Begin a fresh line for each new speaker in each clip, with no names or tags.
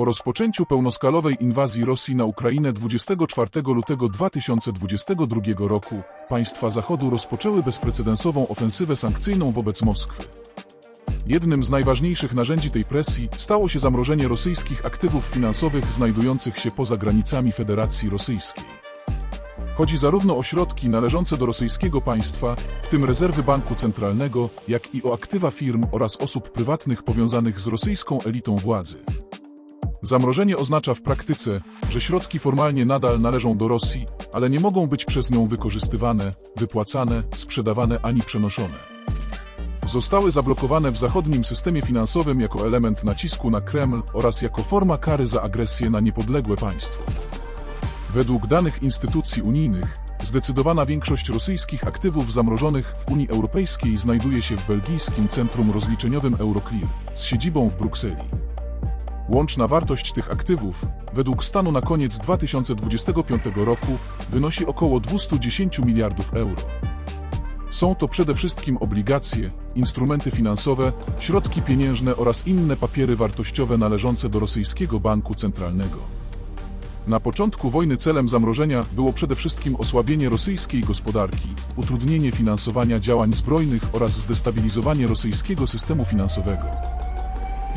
Po rozpoczęciu pełnoskalowej inwazji Rosji na Ukrainę 24 lutego 2022 roku, państwa Zachodu rozpoczęły bezprecedensową ofensywę sankcyjną wobec Moskwy. Jednym z najważniejszych narzędzi tej presji stało się zamrożenie rosyjskich aktywów finansowych znajdujących się poza granicami Federacji Rosyjskiej. Chodzi zarówno o środki należące do rosyjskiego państwa, w tym rezerwy banku centralnego, jak i o aktywa firm oraz osób prywatnych powiązanych z rosyjską elitą władzy. Zamrożenie oznacza w praktyce, że środki formalnie nadal należą do Rosji, ale nie mogą być przez nią wykorzystywane, wypłacane, sprzedawane ani przenoszone. Zostały zablokowane w zachodnim systemie finansowym jako element nacisku na Kreml oraz jako forma kary za agresję na niepodległe państwo. Według danych instytucji unijnych, zdecydowana większość rosyjskich aktywów zamrożonych w Unii Europejskiej znajduje się w belgijskim centrum rozliczeniowym Euroclear z siedzibą w Brukseli. Łączna wartość tych aktywów, według stanu na koniec 2025 roku, wynosi około 210 miliardów euro. Są to przede wszystkim obligacje, instrumenty finansowe, środki pieniężne oraz inne papiery wartościowe należące do rosyjskiego banku centralnego. Na początku wojny celem zamrożenia było przede wszystkim osłabienie rosyjskiej gospodarki, utrudnienie finansowania działań zbrojnych oraz zdestabilizowanie rosyjskiego systemu finansowego.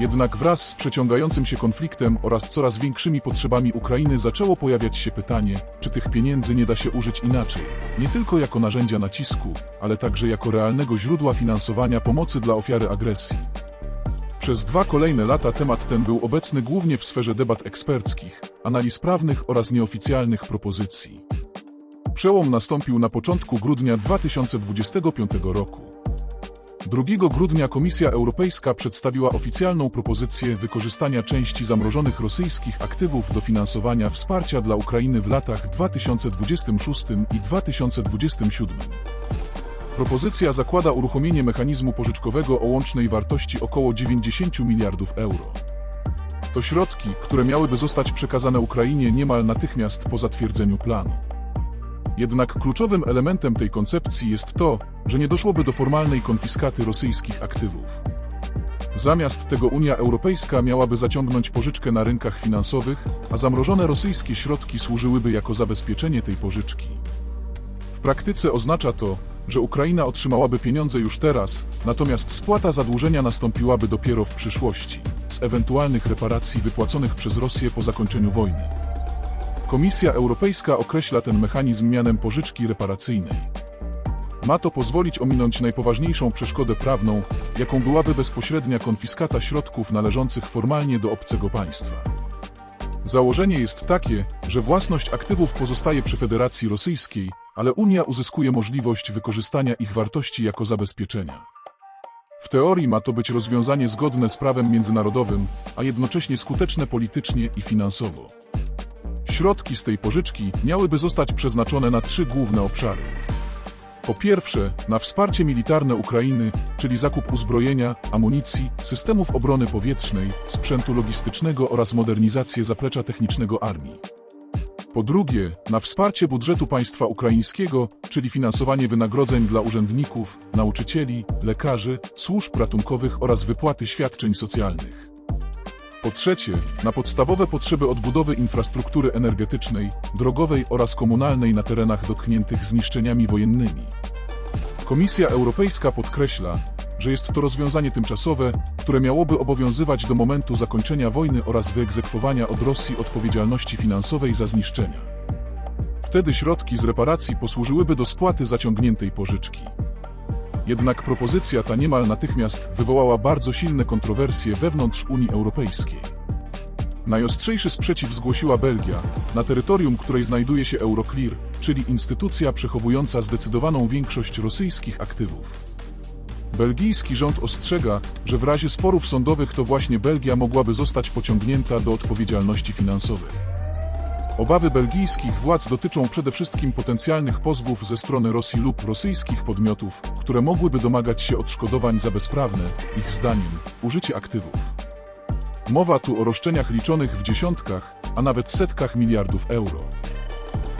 Jednak wraz z przeciągającym się konfliktem oraz coraz większymi potrzebami Ukrainy zaczęło pojawiać się pytanie, czy tych pieniędzy nie da się użyć inaczej, nie tylko jako narzędzia nacisku, ale także jako realnego źródła finansowania pomocy dla ofiary agresji. Przez dwa kolejne lata temat ten był obecny głównie w sferze debat eksperckich, analiz prawnych oraz nieoficjalnych propozycji. Przełom nastąpił na początku grudnia 2025 roku. 2 grudnia Komisja Europejska przedstawiła oficjalną propozycję wykorzystania części zamrożonych rosyjskich aktywów do finansowania wsparcia dla Ukrainy w latach 2026 i 2027. Propozycja zakłada uruchomienie mechanizmu pożyczkowego o łącznej wartości około 90 miliardów euro. To środki, które miałyby zostać przekazane Ukrainie niemal natychmiast po zatwierdzeniu planu. Jednak kluczowym elementem tej koncepcji jest to, że nie doszłoby do formalnej konfiskaty rosyjskich aktywów. Zamiast tego Unia Europejska miałaby zaciągnąć pożyczkę na rynkach finansowych, a zamrożone rosyjskie środki służyłyby jako zabezpieczenie tej pożyczki. W praktyce oznacza to, że Ukraina otrzymałaby pieniądze już teraz, natomiast spłata zadłużenia nastąpiłaby dopiero w przyszłości, z ewentualnych reparacji wypłaconych przez Rosję po zakończeniu wojny. Komisja Europejska określa ten mechanizm mianem pożyczki reparacyjnej. Ma to pozwolić ominąć najpoważniejszą przeszkodę prawną, jaką byłaby bezpośrednia konfiskata środków należących formalnie do obcego państwa. Założenie jest takie, że własność aktywów pozostaje przy Federacji Rosyjskiej, ale Unia uzyskuje możliwość wykorzystania ich wartości jako zabezpieczenia. W teorii ma to być rozwiązanie zgodne z prawem międzynarodowym, a jednocześnie skuteczne politycznie i finansowo. Środki z tej pożyczki miałyby zostać przeznaczone na trzy główne obszary. Po pierwsze, na wsparcie militarne Ukrainy, czyli zakup uzbrojenia, amunicji, systemów obrony powietrznej, sprzętu logistycznego oraz modernizację zaplecza technicznego armii. Po drugie, na wsparcie budżetu państwa ukraińskiego, czyli finansowanie wynagrodzeń dla urzędników, nauczycieli, lekarzy, służb ratunkowych oraz wypłaty świadczeń socjalnych. Po trzecie, na podstawowe potrzeby odbudowy infrastruktury energetycznej, drogowej oraz komunalnej na terenach dotkniętych zniszczeniami wojennymi. Komisja Europejska podkreśla, że jest to rozwiązanie tymczasowe, które miałoby obowiązywać do momentu zakończenia wojny oraz wyegzekwowania od Rosji odpowiedzialności finansowej za zniszczenia. Wtedy środki z reparacji posłużyłyby do spłaty zaciągniętej pożyczki. Jednak propozycja ta niemal natychmiast wywołała bardzo silne kontrowersje wewnątrz Unii Europejskiej. Najostrzejszy sprzeciw zgłosiła Belgia, na terytorium której znajduje się Euroclear, czyli instytucja przechowująca zdecydowaną większość rosyjskich aktywów. Belgijski rząd ostrzega, że w razie sporów sądowych to właśnie Belgia mogłaby zostać pociągnięta do odpowiedzialności finansowej. Obawy belgijskich władz dotyczą przede wszystkim potencjalnych pozwów ze strony Rosji lub rosyjskich podmiotów, które mogłyby domagać się odszkodowań za bezprawne, ich zdaniem, użycie aktywów. Mowa tu o roszczeniach liczonych w dziesiątkach, a nawet setkach miliardów euro.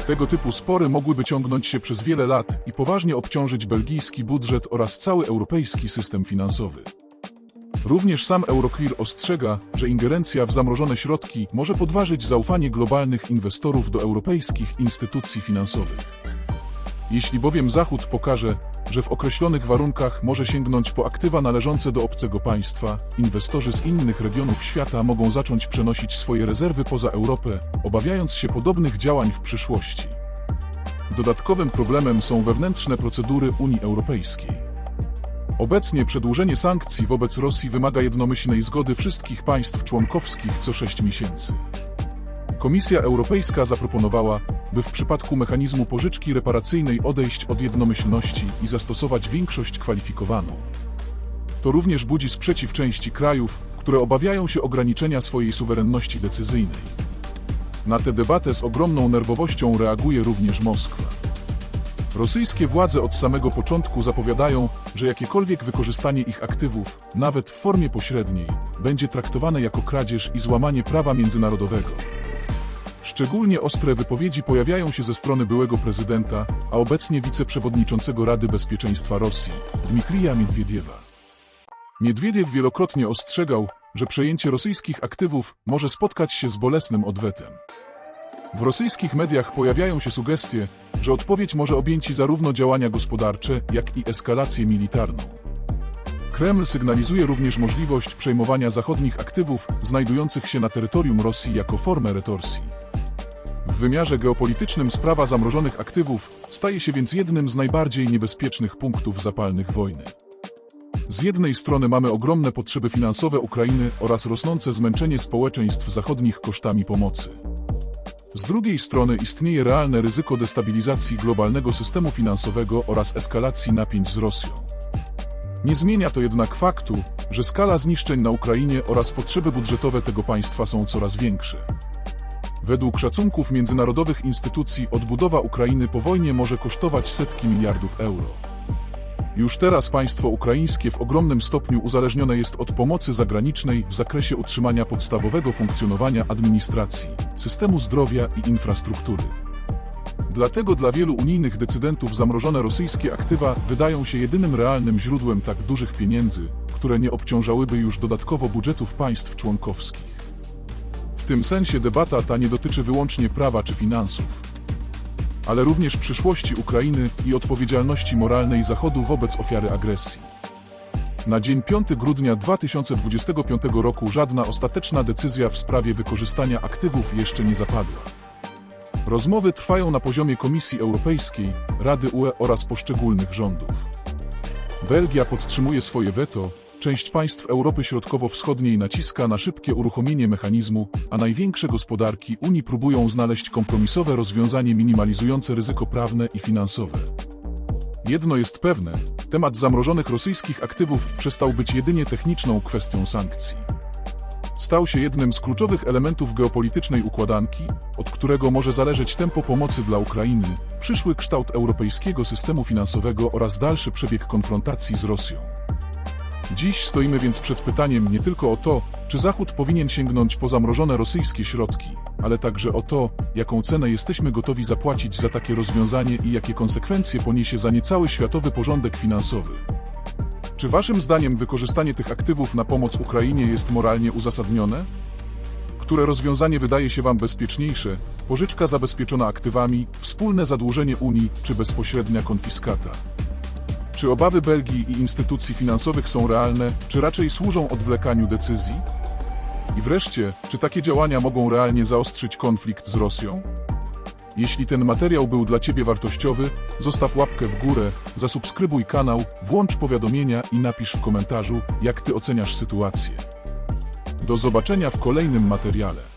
Tego typu spory mogłyby ciągnąć się przez wiele lat i poważnie obciążyć belgijski budżet oraz cały europejski system finansowy. Również sam Euroclear ostrzega, że ingerencja w zamrożone środki może podważyć zaufanie globalnych inwestorów do europejskich instytucji finansowych. Jeśli bowiem Zachód pokaże, że w określonych warunkach może sięgnąć po aktywa należące do obcego państwa, inwestorzy z innych regionów świata mogą zacząć przenosić swoje rezerwy poza Europę, obawiając się podobnych działań w przyszłości. Dodatkowym problemem są wewnętrzne procedury Unii Europejskiej. Obecnie przedłużenie sankcji wobec Rosji wymaga jednomyślnej zgody wszystkich państw członkowskich co 6 miesięcy. Komisja Europejska zaproponowała, by w przypadku mechanizmu pożyczki reparacyjnej odejść od jednomyślności i zastosować większość kwalifikowaną. To również budzi sprzeciw części krajów, które obawiają się ograniczenia swojej suwerenności decyzyjnej. Na tę debatę z ogromną nerwowością reaguje również Moskwa. Rosyjskie władze od samego początku zapowiadają, że jakiekolwiek wykorzystanie ich aktywów, nawet w formie pośredniej, będzie traktowane jako kradzież i złamanie prawa międzynarodowego. Szczególnie ostre wypowiedzi pojawiają się ze strony byłego prezydenta, a obecnie wiceprzewodniczącego Rady Bezpieczeństwa Rosji, Dmitrija Miedwiediewa. Miedwiediew wielokrotnie ostrzegał, że przejęcie rosyjskich aktywów może spotkać się z bolesnym odwetem. W rosyjskich mediach pojawiają się sugestie, że odpowiedź może objęci zarówno działania gospodarcze, jak i eskalację militarną. Kreml sygnalizuje również możliwość przejmowania zachodnich aktywów znajdujących się na terytorium Rosji jako formę retorsji. W wymiarze geopolitycznym sprawa zamrożonych aktywów staje się więc jednym z najbardziej niebezpiecznych punktów zapalnych wojny. Z jednej strony mamy ogromne potrzeby finansowe Ukrainy oraz rosnące zmęczenie społeczeństw zachodnich kosztami pomocy. Z drugiej strony istnieje realne ryzyko destabilizacji globalnego systemu finansowego oraz eskalacji napięć z Rosją. Nie zmienia to jednak faktu, że skala zniszczeń na Ukrainie oraz potrzeby budżetowe tego państwa są coraz większe. Według szacunków międzynarodowych instytucji odbudowa Ukrainy po wojnie może kosztować setki miliardów euro. Już teraz państwo ukraińskie w ogromnym stopniu uzależnione jest od pomocy zagranicznej w zakresie utrzymania podstawowego funkcjonowania administracji, systemu zdrowia i infrastruktury. Dlatego dla wielu unijnych decydentów zamrożone rosyjskie aktywa wydają się jedynym realnym źródłem tak dużych pieniędzy, które nie obciążałyby już dodatkowo budżetów państw członkowskich. W tym sensie debata ta nie dotyczy wyłącznie prawa czy finansów ale również przyszłości Ukrainy i odpowiedzialności moralnej Zachodu wobec ofiary agresji. Na dzień 5 grudnia 2025 roku żadna ostateczna decyzja w sprawie wykorzystania aktywów jeszcze nie zapadła. Rozmowy trwają na poziomie Komisji Europejskiej, Rady UE oraz poszczególnych rządów. Belgia podtrzymuje swoje weto, Część państw Europy Środkowo-Wschodniej naciska na szybkie uruchomienie mechanizmu, a największe gospodarki Unii próbują znaleźć kompromisowe rozwiązanie minimalizujące ryzyko prawne i finansowe. Jedno jest pewne, temat zamrożonych rosyjskich aktywów przestał być jedynie techniczną kwestią sankcji. Stał się jednym z kluczowych elementów geopolitycznej układanki, od którego może zależeć tempo pomocy dla Ukrainy, przyszły kształt europejskiego systemu finansowego oraz dalszy przebieg konfrontacji z Rosją. Dziś stoimy więc przed pytaniem nie tylko o to, czy Zachód powinien sięgnąć po zamrożone rosyjskie środki, ale także o to, jaką cenę jesteśmy gotowi zapłacić za takie rozwiązanie i jakie konsekwencje poniesie za nie cały światowy porządek finansowy. Czy waszym zdaniem wykorzystanie tych aktywów na pomoc Ukrainie jest moralnie uzasadnione? Które rozwiązanie wydaje się wam bezpieczniejsze? Pożyczka zabezpieczona aktywami, wspólne zadłużenie Unii czy bezpośrednia konfiskata? Czy obawy Belgii i instytucji finansowych są realne, czy raczej służą odwlekaniu decyzji? I wreszcie, czy takie działania mogą realnie zaostrzyć konflikt z Rosją? Jeśli ten materiał był dla Ciebie wartościowy, zostaw łapkę w górę, zasubskrybuj kanał, włącz powiadomienia i napisz w komentarzu, jak Ty oceniasz sytuację. Do zobaczenia w kolejnym materiale.